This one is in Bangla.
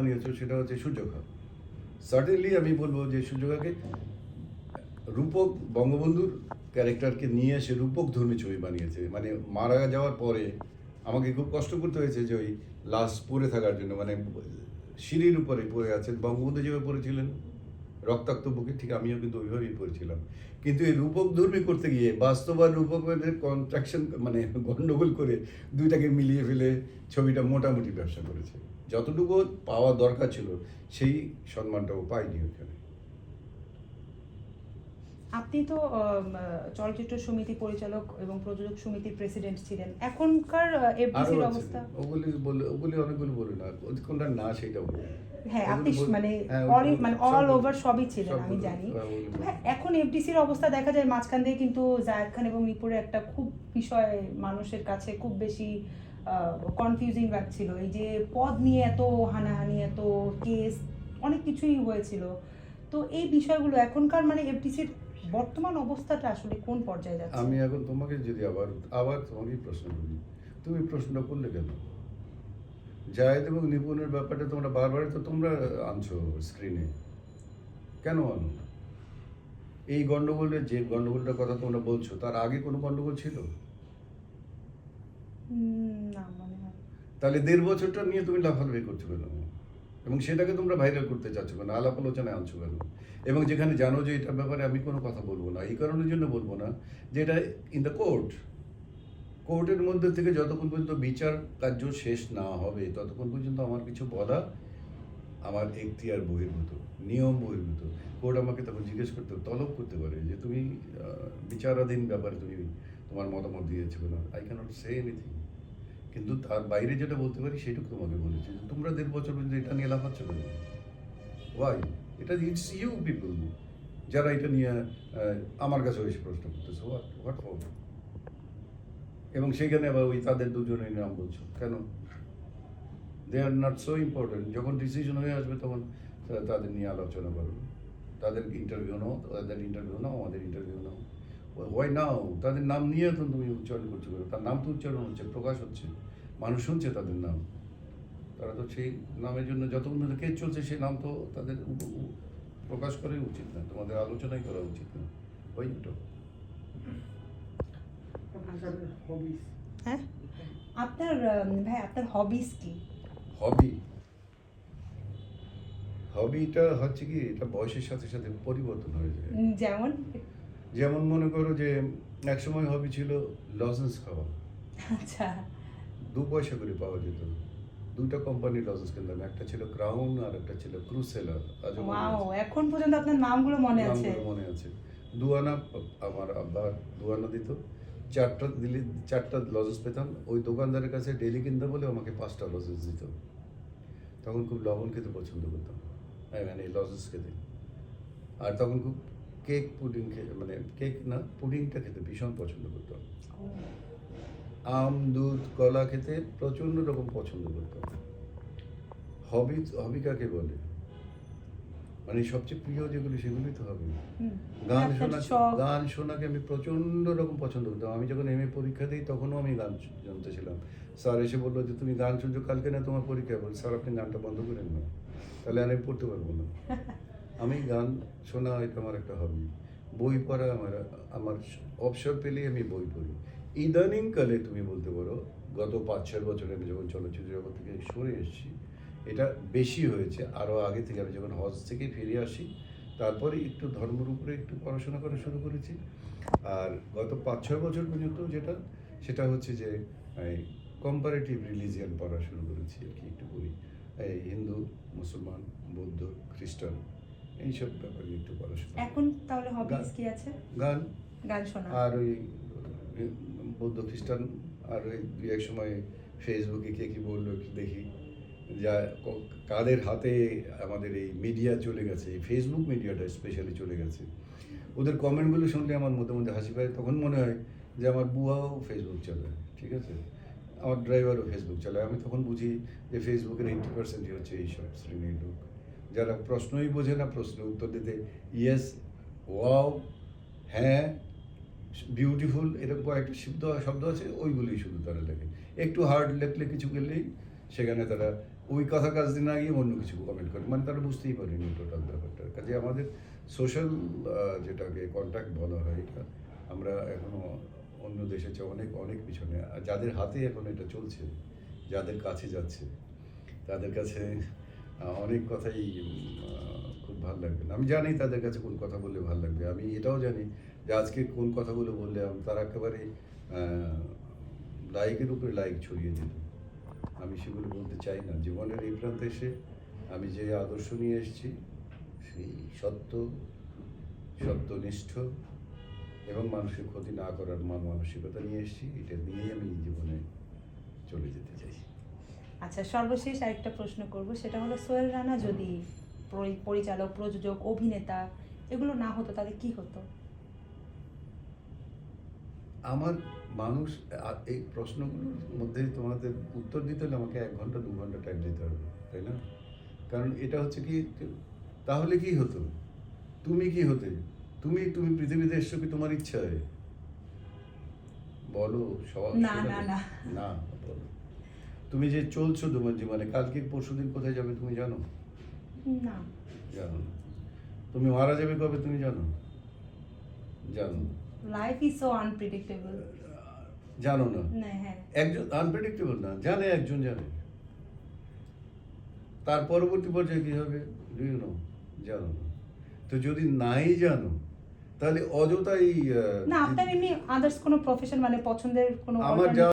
বানিয়েছো সেটা হচ্ছে সূর্যখা সার্টেনলি আমি বলব যে সূর্যখাকে রূপক বঙ্গবন্ধুর ক্যারেক্টারকে নিয়ে এসে রূপক ধর্মী ছবি বানিয়েছে। মানে মারা যাওয়ার পরে আমাকে খুব কষ্ট করতে হয়েছে যে ওই লাশ পরে থাকার জন্য মানে সিঁড়ির উপরে পড়ে আছেন, বঙ্গবন্ধু যেভাবে পড়েছিলেন। রক্তাক্ত বুকে ঠিক আমিও কিন্তু ওইভাবেই পড়েছিলাম। কিন্তু এই রূপক ধর্মী করতে গিয়ে বাস্তব আর রূপকের কন্ট্রাকশন মানে গণ্ডগোল করে দুইটাকে মিলিয়ে ফেলে ছবিটা মোটামুটি ব্যবসা করেছে। যতটুকু পাওয়া দরকার ছিল, সেই সম্মানটাও পাইনি ওখানে। আপনি তো চলচ্চিত্র সমিতি পরিচালক এবং প্রযোজক সমিতির প্রেসিডেন্ট ছিলেন। এখনকার এফডিসির অবস্থা? ওগুলি বলে ওগুলি অনেকগুলো বলে না। কোনটা না সেটা বলে হ্যাঁ আপনি মানে মানে অল ওভার সবই ছিলেন আমি জানি। এখন এফডিসির অবস্থা দেখা যায় মাঝখান দিয়ে কিন্তু জায়েদ খান এবং নিপুরের একটা খুব বিষয় মানুষের কাছে খুব বেশি কনফিউজিং লাগছিল। এই যে পদ নিয়ে এত হানাহানি এত কেস অনেক কিছুই হয়েছিল। তো এই বিষয়গুলো এখনকার মানে এফডিসির বর্তমান অবস্থাটা আসলে কোন পর্যায়ে যাচ্ছে? আমি এখন তোমাকে যদি আবার আবার তোমাকেই প্রশ্ন করি তুমি প্রশ্নটা করলে কেন? জায়েদ এবং নিপুণের ব্যাপারটা তোমরা বারবার তো তোমরা আনছো স্ক্রিনে কেন আনো এই গন্ডগোলের যে গন্ডগোলটার কথা তোমরা বলছো তার আগে কোনো গন্ডগোল ছিল? তাহলে দেড় বছরটা নিয়ে তুমি লাফালাফি করছ কেন? এবং সেটাকে তোমরা ভাইরাল করতে চাচ্ছ কেন আলাপ আলোচনায় আনছো কেন? এবং যেখানে জানো যে এটার ব্যাপারে আমি কোনো কথা বলব না। এই কারণের জন্য বলব না যে এটা ইন দ্য কোর্ট কোর্টের মধ্যে থেকে যতক্ষণ পর্যন্ত বিচার কার্য শেষ না হবে, ততক্ষণ পর্যন্ত আমার কিছু বলা আমার এখতিয়ার বহির্ভূত, নিয়ম বহির্ভূত। কোর্ট আমাকে তখন জিজ্ঞেস করতে, তলব করতে পারে যে তুমি বিচারাধীন ব্যাপারে তুমি তোমার মতামত দিয়েছ কেন। আই ক্যানট সে এনিথিং কিন্তু তার বাইরে যেটা বলতে পারি সেটুকু তোমাকে বলেছি তোমরা দেড় বছর পর্যন্ত এটা নিয়ে লাফাচ্ছ কেন? ওয়াই এটা ইটস ইউ পিপল যারা এটা নিয়ে আমার কাছে এসে প্রশ্ন করতেছে। হোয়াট হোয়াট ফর এবং সেখানে আবার ওই তাদের দুজনের নাম বলছো। কেন? They are not so important যখন ডিসিশন হয়ে আসবে তখন তাদের নিয়ে আলোচনা করো। তাদের ইন্টারভিউ নাও, তাদের ইন্টারভিউ নাও, আমাদের ইন্টারভিউ নাও। ওয়াই নাও তাদের নাম নিয়ে এখন তুমি উচ্চারণ করছ? তার নাম তো উচ্চারণ হচ্ছে প্রকাশ হচ্ছে। মানুষ শুনছে তাদের নাম। তারা তো সেই নামের জন্য যতক্ষণ কেস চলছে সেই নাম তো তাদের প্রকাশ করাই উচিত না। তোমাদের আলোচনাই করা উচিত না। ওই তো হ্যাঁ? আপনার ভাই আপনার হবিস কি? হবি হবিটা হচ্ছে কি এটা বয়সের সাথে সাথে পরিবর্তন হয়ে যায়। যেমন? যেমন মনে করো যে একসময় হবি ছিল লজেন্স খাওয়া। আচ্ছা। দু পয়সা করে পাওয়া যেত দুটো কোম্পানির লজেন্স কিনতাম একটা ছিল ক্রাউন আর একটা ছিল ক্রুসেলার আজও। এখন পর্যন্ত আপনার নামগুলো মনে আছে? মনে আছে। দুয়ানা আমার আব্বা দুয়ানা দিত। চারটা দিলে চারটা লজেন্স পেতাম। ওই দোকানদারের কাছে ডেলি কিনতে বলে আমাকে পাঁচটা লজেন্স দিত। তখন খুব লবণ খেতে পছন্দ করতাম। হ্যাঁ মানে লজেন্স খেতে। আর তখন খুব কেক পুডিং খেতে মানে কেক না পুডিংটা খেতে ভীষণ পছন্দ করতাম আম দুধ কলা খেতে প্রচণ্ড রকম পছন্দ করতাম হবি হবি কাকে বলে? মানে সবচেয়ে প্রিয় যেগুলি সেগুলি তো হবে গান শোনা গান শোনাকে আমি প্রচণ্ড রকম পছন্দ করতাম। আমি যখন এম এ পরীক্ষা দিই তখনও আমি গান জানতেছিলাম স্যার এসে বলল যে তুমি গান শুনছো কালকে না তোমার পরীক্ষা বল স্যার আপনি গানটা বন্ধ করেন না। তাহলে আমি পড়তে পারব না। আমি গান শোনা এটা আমার একটা হবি বই পড়া আমার আমার অবসর পেলেই আমি বই পড়ি। ইদানিংকালে তুমি বলতে পারো, গত পাঁচ, ছয় বছরে আমি যখন চলচ্চিত্র জগৎ থেকে সরে এসেছি, এটা বেশি হয়েছে। আরও আগে থেকে আমি যখন হজ থেকে ফিরে আসি, তারপরে একটু ধর্মের উপরে একটু পড়াশোনা করা শুরু করেছি। আর গত পাঁচ, ছয় বছর পর্যন্ত যেটা, সেটা হচ্ছে যে কম্পারেটিভ রিলিজিয়ান পড়া শুরু করেছি আর কি, একটু এই হিন্দু, মুসলমান, বৌদ্ধ, খ্রিস্টান এইসব ব্যাপারে একটু পড়াশোনা। এখন তাহলে হবিস। কি আছে? গান। গান শোনা। আর ওই বৌদ্ধ খ্রিস্টান আর ওই দুই এক সময় ফেসবুকে কে কী বলল একটু দেখি। যা কাদের হাতে আমাদের এই মিডিয়া চলে গেছে এই ফেসবুক মিডিয়াটা স্পেশালি চলে গেছে। ওদের কমেন্টগুলো শুনলে আমার মধ্যে মধ্যে হাসি পায়। তখন মনে হয় যে আমার বুয়াও ফেসবুক চালায় ঠিক আছে? আমার ড্রাইভারও ফেসবুক চালায়। আমি তখন বুঝি যে ফেসবুকের এইটি পার্সেন্টই হচ্ছে এইসব শ্রেণির লোক। যারা প্রশ্নই বোঝে না প্রশ্নের উত্তর দিতে ইয়েস ওয়াও হ্যাঁ বিউটিফুল এরকম কয়েকটি শব্দ শব্দ আছে, ওইগুলোই শুধু তারা লেখে। একটু হার্ড লেখলে কিছু গেলেই সেখানে তারা ওই কথা কাজ দিন না গিয়ে অন্য কিছু কমেন্ট করে। মানে তারা বুঝতেই পারেনি টোটাল ব্যাপারটা। কাজে আমাদের সোশ্যাল যেটাকে কন্ট্যাক্ট বলা হয় এটা, আমরা এখনও অন্য দেশের চেয়ে অনেক অনেক পিছনে, যাদের হাতে এখন এটা চলছে, যাদের কাছে যাচ্ছে, তাদের কাছে অনেক কথাই খুব ভালো লাগবে। আমি জানি তাদের কাছে কোন কথা বললে ভালো লাগবে। আমি এটাও জানি যে আজকে কোন কথাগুলো বললে তারা একেবারে লাইকের উপরে লাইক ছড়িয়ে দিল। আমি সেগুলো বলতে চাই না। জীবনের এই প্রান্তে এসে আমি যে আদর্শ নিয়ে এসেছি, সেই সত্য, সত্যনিষ্ঠ এবং মানুষের ক্ষতি না করার মান মানসিকতা নিয়ে এসেছি, এটা নিয়েই আমি জীবনে চলে যেতে চাই। আচ্ছা সর্বশেষ আরেকটা প্রশ্ন করব। সেটা হলো সোহেল রানা যদি পরিচালক প্রযোজক অভিনেতা এগুলো না হতো তাহলে কি হতো? আমার মানুষ এই প্রশ্নগুলোর মধ্যে তোমাদের উত্তর দিতে হলে আমাকে এক ঘণ্টা দু ঘণ্টা টাইম দিতে হবে তাই না? কারণ এটা হচ্ছে কি তাহলে কি হতো? তুমি কি হতে? তুমি তুমি পৃথিবীতে এসছো কি তোমার ইচ্ছায়? বলো সব না, না, না। না বলো। তুমি যে চলছো তোমার জীবনে কালকে পরশুদিন কোথায় যাবে তুমি জানো? না। জানো তুমি মারা যাবে কবে তুমি জানো? জানো লাইফ ইজ সো আনপ্রেডিক্টেবল জানো না? হ্যাঁ। একজন আনপ্রেডিক্টেবল না জানে একজন জানে। তার পরবর্তী পর্যায়ে কি হবে? ডু নো জানো না। তো যদি নাই জানো তাহলে অযথাই না আপনার এমনি আদার্স কোনো প্রফেশন মানে পছন্দের কোনো আমার